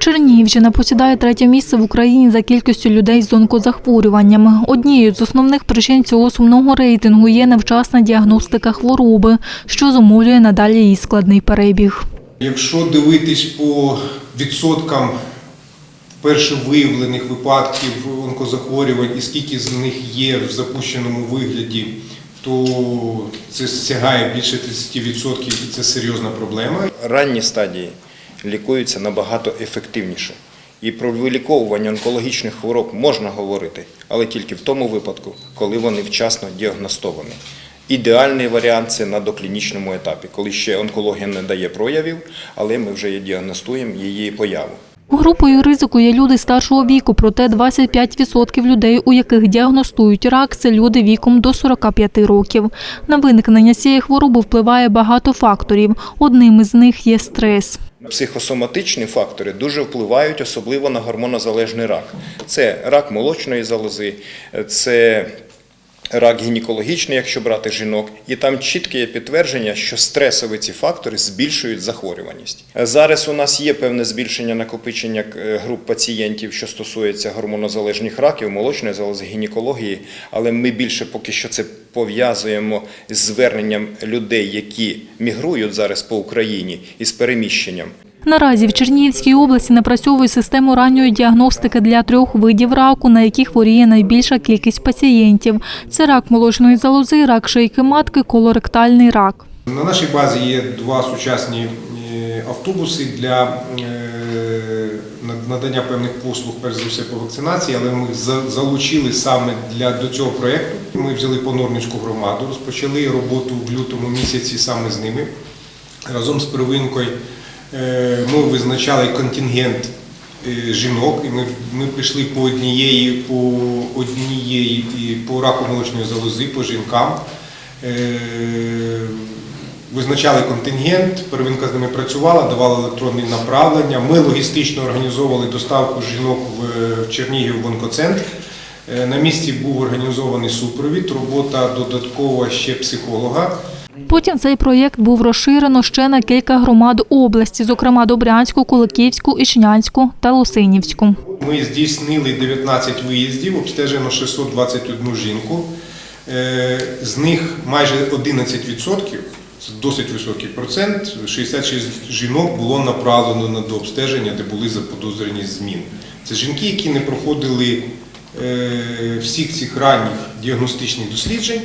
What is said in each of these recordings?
Чернігівщина посідає третє місце в Україні за кількістю людей з онкозахворюваннями. Однією з основних причин цього сумного рейтингу є невчасна діагностика хвороби, що зумовлює надалі її складний перебіг. Якщо дивитись по відсоткам вперше виявлених випадків онкозахворювань і скільки з них є в запущеному вигляді, то це сягає більше 30% і це серйозна проблема. ранні стадії лікуються набагато ефективніше. І про виліковування онкологічних хвороб можна говорити, але тільки в тому випадку, коли вони вчасно діагностовані. Ідеальний варіант це на доклінічному етапі, коли ще онкологія не дає проявів, але ми вже діагностуємо її появу. Групою ризику є люди старшого віку, проте 25% людей, у яких діагностують рак, це люди віком до 45 років. На виникнення цієї хвороби впливає багато факторів. Одним із них є стрес. Психосоматичні фактори дуже впливають особливо на гормонозалежний рак. Це рак молочної залози, це рак гінекологічний, якщо брати жінок, і там чітке є підтвердження, що стресові ці фактори збільшують захворюваність. Зараз у нас є певне збільшення накопичення е, груп пацієнтів, що стосується гормонозалежних раків, молочної залози, гінекології, але ми більше поки що це пов'язуємо з зверненням людей, які мігрують зараз по Україні із переміщенням. Наразі в Чернігівській області напрацьовує систему ранньої діагностики для трьох видів раку, на які хворіє найбільша кількість пацієнтів. Це рак молочної залози, рак шийки матки, колоректальний рак. На нашій базі є два сучасні е, автобуси для е, надання певних послуг, перш за все по вакцинації, але ми залучили саме для до цього проєкту. Ми взяли Понорницьку громаду, розпочали роботу в лютому місяці саме з ними. Разом з первинкою ми визначали контингент е, жінок, і ми, ми прийшли по однієї, по однієї по раку молочної залози, по жінкам. Е, Визначали контингент, первинка з ними працювала, давала електронні направлення. Ми логістично організовували доставку жінок в- Чернігів в онкоцентр. Е, На місці був організований супровід, робота додаткова ще психолога. Потім цей проєкт був розширено ще на кілька громад області, зокрема Добрянську, Куликівську, Ічнянську та Лосинівську. Ми здійснили 19 виїздів, обстежено 621 жінку. Е, З них майже 11%, це досить високий процент, 66 жінок було направлено на дообстеження, де були заподозрені зміни. Це жінки, які не проходили е, всіх цих ранніх діагностичних досліджень,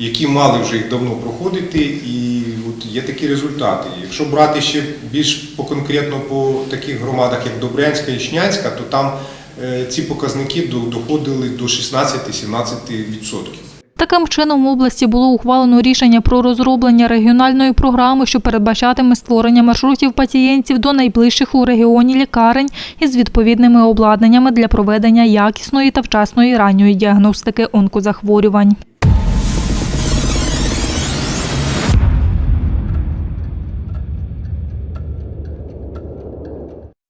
які мали вже їх давно проходити, і от є такі результати. Якщо брати ще більш по конкретно по таких громадах, як Добрянська і Ічнянська, то там е, ці показники до- доходили до 16-17%. Таким чином в області було ухвалено рішення про розроблення регіональної програми, що передбачатиме створення маршрутів пацієнтів до найближчих у регіоні лікарень із відповідними обладнаннями для проведення якісної та вчасної ранньої діагностики онкозахворювань.